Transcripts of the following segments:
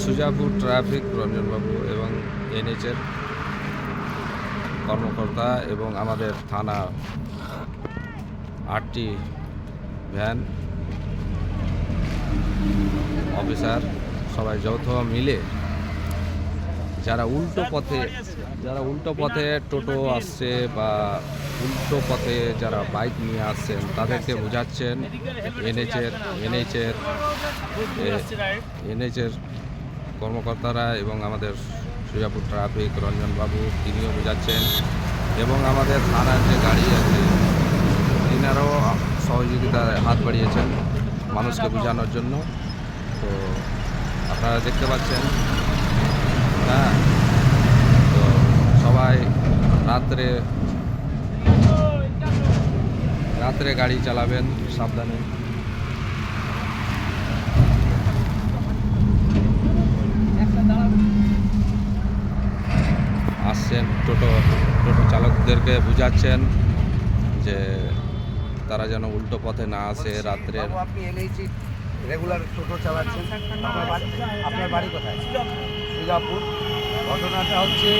Sujapur traffic, রঞ্জনবাবু এবং এনএচের কর্মকর্তা এবং আমাদের থানা আটটি ভ্যান অফিসার সবাই যৌথ মিলে যারা উল্টো পথে, যারা উল্টো পথে টোটো আসছে বা উল্টো পথে যারা বাইক নিয়ে আসছেন, তাদেরকে বোঝাচ্ছেন এনএচের এনএচের এনএচের কর্মকর্তারা এবং আমাদের সুজাপুর ট্রাফিক রঞ্জনবাবু, তিনিও বোঝাচ্ছেন। এবং আমাদের থানার যে গাড়ি আছে, তিনারাও সহযোগিতায় হাত বাড়িয়েছেন মানুষকে বোঝানোর জন্য। তো আপনারা দেখতে পাচ্ছেন হ্যাঁ তো সবাই রাত্রে রাত্রে গাড়ি চালাবেন সাবধানে। আসছেন টোটো টোটো চালকদেরকে বুঝাচ্ছেন যে তারা যেন উল্টো পথে না আসে রাত্রে আপনি এনএইচি রেগুলার টোটো চালাচ্ছেন। আপনার বাড়ি আপনার বাড়ি কোথায়? সুজাপুর ঘটনাটা হচ্ছে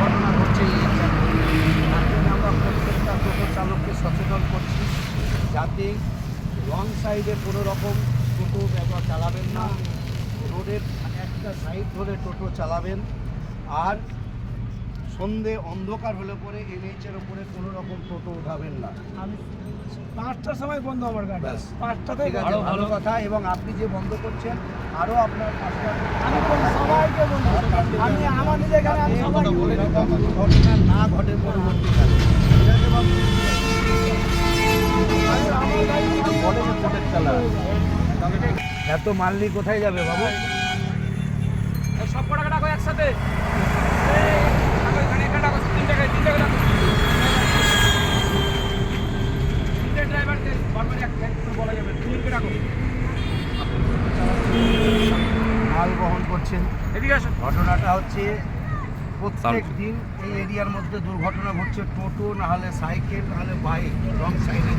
ঘটনা ঘটছে আমরা প্রত্যেকটা টোটো চালককে সচেতন করছি যাতে রং সাইডে কোনো রকম টোটো ব্যবহার চালাবেন না। রোডের একটা সাইড ধরে টোটো চালাবেন। আর সন্ধে অন্ধকার হলে পরে এনএইচের ওপরে কোনো রকম টোটো উঠাবেন না। পাঁচটার সময় বন্ধ আমার গাড়ি। পাঁচটাতে আছে ভালো কথা এবং আপনি যে বন্ধ করছেন আরও আপনার আমি সবাইকে আমি আমার নিজের গাড়ি আমি সবাইকে বলে ঘটনা না ঘটে পরবর্তীকালে। এত মাল্লি কোথায় যাবে বাবু? সব কটা একসাথে? এই, ডাকো, এখানে একটা করছেন। ঘটনাটা হচ্ছে প্রত্যেক দিন এই এরিয়ার মধ্যে দুর্ঘটনা ঘটছে টোটো না হলে সাইকেল না হলে বাইক রং সাইডে।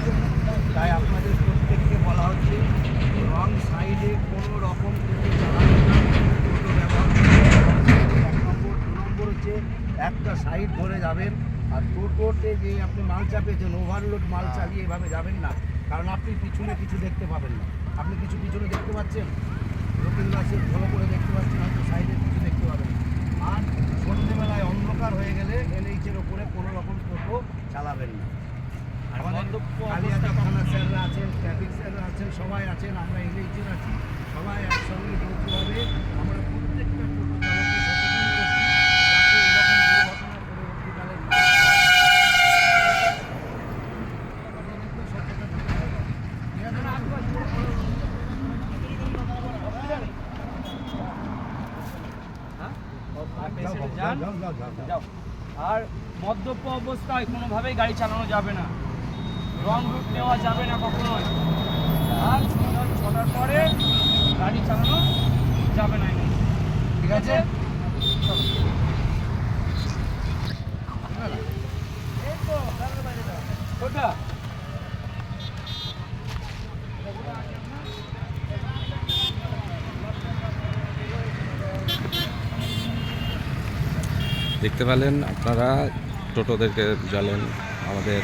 তাই আপনাদের প্রত্যেককে বলা হচ্ছে রং সাইডে কোনো রকম টোটো চালাবেন না টোটো ব্যবহার করবেন এক নম্বর দু নম্বর হচ্ছে একটা সাইড ধরে যাবেন আর টোটোতে যে আপনি মাল চাপিয়েছেন ওভারলোড মাল চালিয়ে এভাবে যাবেন না। কারণ আপনি পিছনে কিছু দেখতে পাবেন না। আপনি কিছু পিছনে দেখতে পাচ্ছেন? লোকের আছে ভালো করে দেখতে পাচ্ছেন হয়তো সাইডে কিছু দেখতে পাবেন। আর সন্ধ্যেবেলায় অন্ধকার হয়ে গেলে এনএইচের ওপরে কোনো রকম টোটো চালাবেন না। আমাদের স্যাররা আছেন ট্রাফিক স্যাররা আছেন সবাই আছেন আমরা এনএইচের আছি। সবাই একসঙ্গে যৌথভাবে আমরা প্রত্যেকটা টোটো চালককে সচেতন করছি যাতে এরকম দুর্ঘটনা পরবর্তীকালে না হয়। আপনাদেরকেও সচেতন থাকতে হবে। ঠিক আছে না? আপনি যাও, সেটা যাও, যান। যাও, আর মদ্যপ অবস্থায় কোনোভাবেই গাড়ি চালানো যাবে না। রং রুট নেওয়া যাবে না কখনোই। আর ছটার পরে গাড়ি চালানো যাবে না। ঠিক আছে? দেখতে পেলেন আপনারা, টোটোদেরকে বুঝালেন আমাদের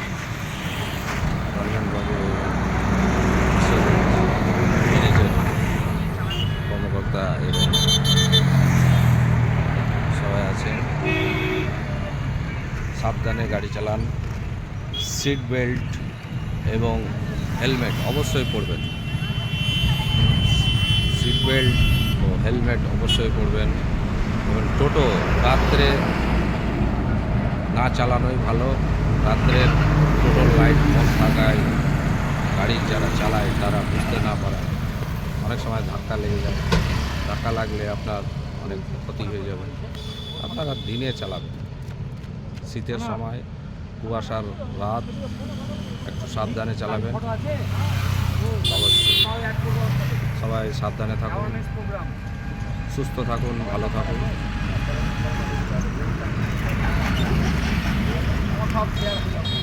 কর্মকর্তা এবং সবাই আছেন। সাবধানে গাড়ি চালান, সিট বেল্ট এবং হেলমেট অবশ্যই পরবেন। সিট বেল্ট ও হেলমেট অবশ্যই পরবেন এবং টোটো রাত্রে না চালানোই ভালো। রাত্রে টোটোর লাইট বন্ধ থাকায় গাড়ি যারা চালায় তারা বুঝতে না পারে অনেক সময় ধাক্কা লেগে যায়। ধাক্কা লাগলে আপনার অনেক ক্ষতি হয়ে যাবে। আপনারা দিনে চালাবেন। শীতের সময় কুয়াশার রাত, একটু সাবধানে চালাবেন। সবাই সাবধানে থাকুন, সুস্থ থাকুন, ভালো থাকুন। সব শেয়ার